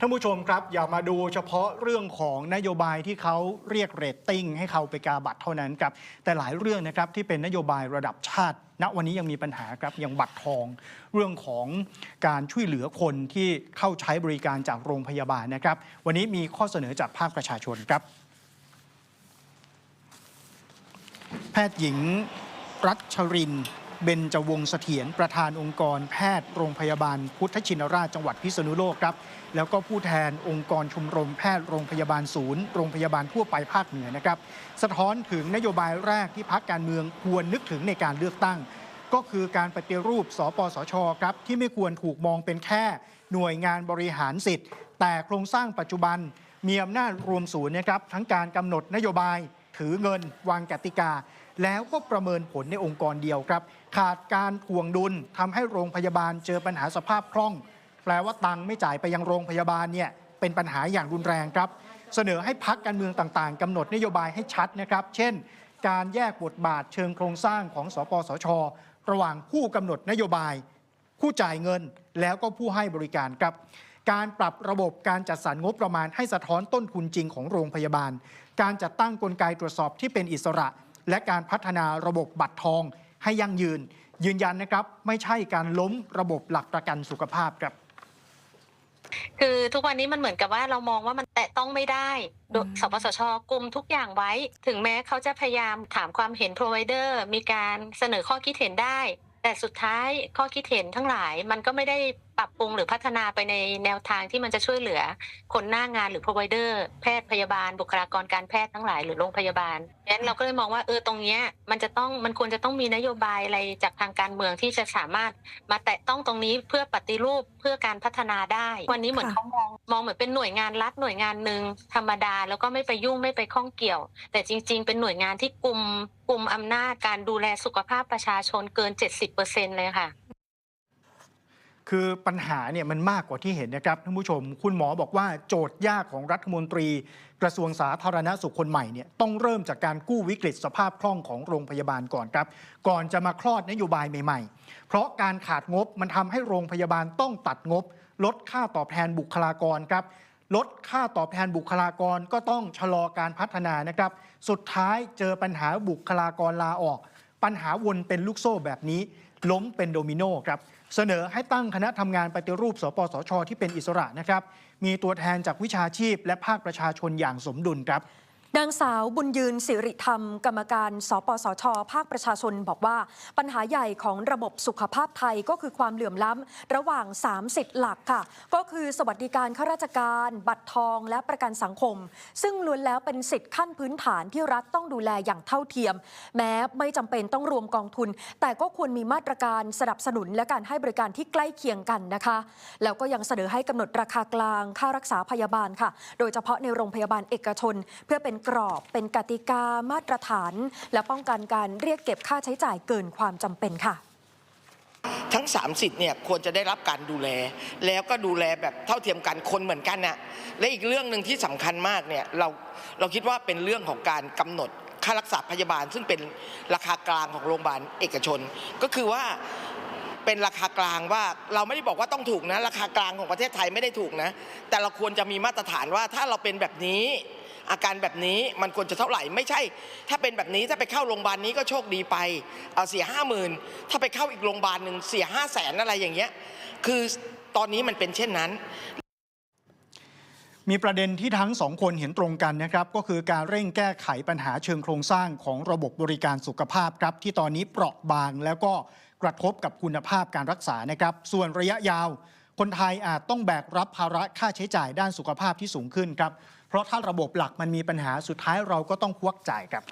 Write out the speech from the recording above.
ท่านผู้ชมครับ อย่ามาดูเฉพาะเรื่องของนโยบายที่เขาเรียกเรตติ้งให้เขาไปกาบัตรเท่านั้นครับแต่หลายเรื่องนะครับที่เป็นนโยบายระดับชาติ ณวันนี้ยังมีปัญหาครับอย่างบัตรทอง เรื่องของการช่วยเหลือคนที่เข้าใช้บริการจากโรงพยาบาลนะครับ วันนี้มีข้อเสนอจากภาคประชาชนครับ แพทย์หญิงรัชรินทร์ เบญจวงศ์เสถียรประธานองค์กรแพทย์โรงพยาบาลพุทธชินราชจังหวัดพิษณุโลกครับ แล้วก็ผู้แทนองค์กรชมรมแพทย์โรงพยาบาลศูนย์โรงพยาบาลทั่วไปภาคเหนือนะครับ สะท้อนถึงนโยบายแรกที่พักการเมืองควรนึกถึงในการเลือกตั้ง ก็คือการปฏิรูปสปสชครับที่ไม่ควรถูกมองเป็นแค่ หน่วยงานบริหารสิทธิ์ แต่โครงสร้างปัจจุบันมีอำนาจรวมศูนย์นะครับทั้งการกำหนดนโยบาย ถือเงินวางกติกา แล้วก็ประเมินผลในองค์กรเดียวครับ ขาดการทวงดุลทำให้โรงพยาบาลเจอปัญหาสภาพคล่อง แปลว่าตังค์ไม่จ่ายไปยังโรงพยาบาลเนี่ยเป็นปัญหาอย่างรุนแรงครับ เสนอให้พักการเมืองต่างๆกำหนดนโยบายให้ชัดนะครับ เช่น การแยกบทบาทเชิงโครงสร้างของสปสช ระหว่างผู้กำหนดนโยบาย ผู้จ่ายเงินแล้วก็ผู้ให้บริการครับ การปรับระบบการจัดสรรงบประมาณให้สะท้อนต้นทุนจริงของโรงพยาบาล การจัดตั้งกลไกตรวจสอบที่เป็นอิสระ และการพัฒนาระบบบัตรทอง ให้ยั่งยืน ยืนยันนะครับ ไม่ใช่การล้มระบบหลักประกันสุขภาพครับ คือทุกวันนี้มันเหมือนกับว่าเรามองว่ามันแตะต้องไม่ได้โดยอืมสปสชกลุ่มทุกอย่างไว้ ถึงแม้เขาจะพยายามถามความเห็น provider มีการเสนอข้อคิดเห็นได้ แต่สุดท้ายข้อคิดเห็นทั้งหลายมันก็ไม่ได้ ปรับปรุงหรือพัฒนาไปในแนวทางที่มันจะช่วยเหลือ คนหน้างานหรือ provider แพทย์พยาบาล บุคลากรการแพทย์ทั้งหลายหรือโรงพยาบาลดังนั้นเราก็เลยมองว่าเออตรงเนี้ยมันจะต้องมันควรจะต้องมีนโยบายอะไรจากทางการเมืองที่จะสามารถมาแตะต้องตรงนี้เพื่อปฏิรูปเพื่อการพัฒนาได้ วันนี้เหมือนค่ะเขามองมองเหมือนเป็นหน่วยงานรัฐหน่วยงานหนึ่งธรรมดา แล้วก็ไม่ไปยุ่งไม่ไปข้องเกี่ยว แต่จริง ๆ เป็นหน่วยงานที่กลุ่มกลุ่มอำนาจการดูแลสุขภาพประชาชนเกิน 70%เลยค่ะ คือปัญหาเนี่ยมันมากกว่าที่เห็นนะครับท่านผู้ชม คุณหมอบอกว่าโจทย์ยากของรัฐมนตรี กระทรวงสาธารณสุขคนใหม่เนี่ยต้องเริ่มจากการกู้วิกฤตสภาพคล่องของโรงพยาบาลก่อนครับ ก่อนจะมาคลอดนโยบายใหม่ๆ เพราะการขาดงบมันทำให้โรงพยาบาลต้องตัดงบ ลดค่าตอบแทนบุคลากรครับลดค่าตอบแทนบุคลากรก็ต้องชะลอการพัฒนานะครับ สุดท้ายเจอปัญหาบุคลากรลาออก ปัญหาวนเป็นลูกโซ่แบบนี้ ล้มเป็นโดมิโนครับเสนอให้ตั้งคณะทำงานปฏิรูป สปสช ที่เป็นอิสระนะครับ มีตัวแทนจากวิชาชีพและภาคประชาชนอย่างสมดุลครับ นางสาวบุญยืนสิริธรรม กรรมการ สปสช ภาคประชาชนบอกว่า ปัญหาใหญ่ของระบบสุขภาพไทยก็คือความเหลื่อมล้ำระหว่าง 3 สิทธิ์หลักค่ะ ก็คือสวัสดิการข้าราชการ บัตรทองและประกันสังคม ซึ่งล้วนแล้วเป็นสิทธิ์ขั้นพื้นฐานที่รัฐต้องดูแลอย่างเท่าเทียม แม้ไม่จำเป็นต้องรวมกองทุน แต่ก็ควรมีมาตรการสนับสนุนและการให้บริการที่ใกล้เคียงกันนะคะ แล้วก็ยังเสนอให้กำหนดราคากลางค่ารักษาพยาบาลค่ะ โดยเฉพาะในโรงพยาบาลเอกชน เพื่อเป็นกรอบเป็นกติกามาตรฐาน และป้องกันการเรียกเก็บค่าใช้จ่ายเกินความจำเป็นค่ะทั้ง 3 สิทธิ์เนี่ยควรจะได้รับการดูแล แล้วก็ดูแลแบบเท่าเทียมกันคนเหมือนกันน่ะและอีกเรื่องหนึ่งที่สำคัญมากเนี่ยเราเราคิดว่าเป็นเรื่องของการกำหนดค่ารักษาพยาบาล ซึ่งเป็นราคากลางของโรงพยาบาลเอกชน ก็คือว่าเป็นราคากลางว่าเราไม่ได้บอกว่าต้องถูกนะ ราคากลางของประเทศไทยไม่ได้ถูกนะ แต่เราควรจะมีมาตรฐานว่าถ้าเราเป็นแบบนี้ อาการแบบนี้มันควรจะเท่าไหร่ไม่ใช่ ถ้าเป็นแบบนี้ถ้าไปเข้าโรงพยาบาลนี้ก็โชคดีไปเอาเสียห้าหมื่นถ้าไปเข้าอีกโรงพยาบาลหนึ่งเสียห้าแสนอะไรอย่างเงี้ยคือตอนนี้มันเป็นเช่นนั้นมีประเด็นที่ทั้งสองคนเห็นตรงกันนะครับก็คือการเร่งแก้ไขปัญหาเชิงโครงสร้างของระบบบริการสุขภาพครับ ที่ตอนนี้เปราะบางแล้วก็กระทบกับคุณภาพการรักษานะครับ ส่วนระยะยาว คนไทยอาจต้องแบกรับภาระค่าใช้จ่ายด้านสุขภาพที่สูงขึ้นครับ เพราะถ้าระบบหลักมันมีปัญหาสุดท้ายเราก็ต้องควักจ่ายครับ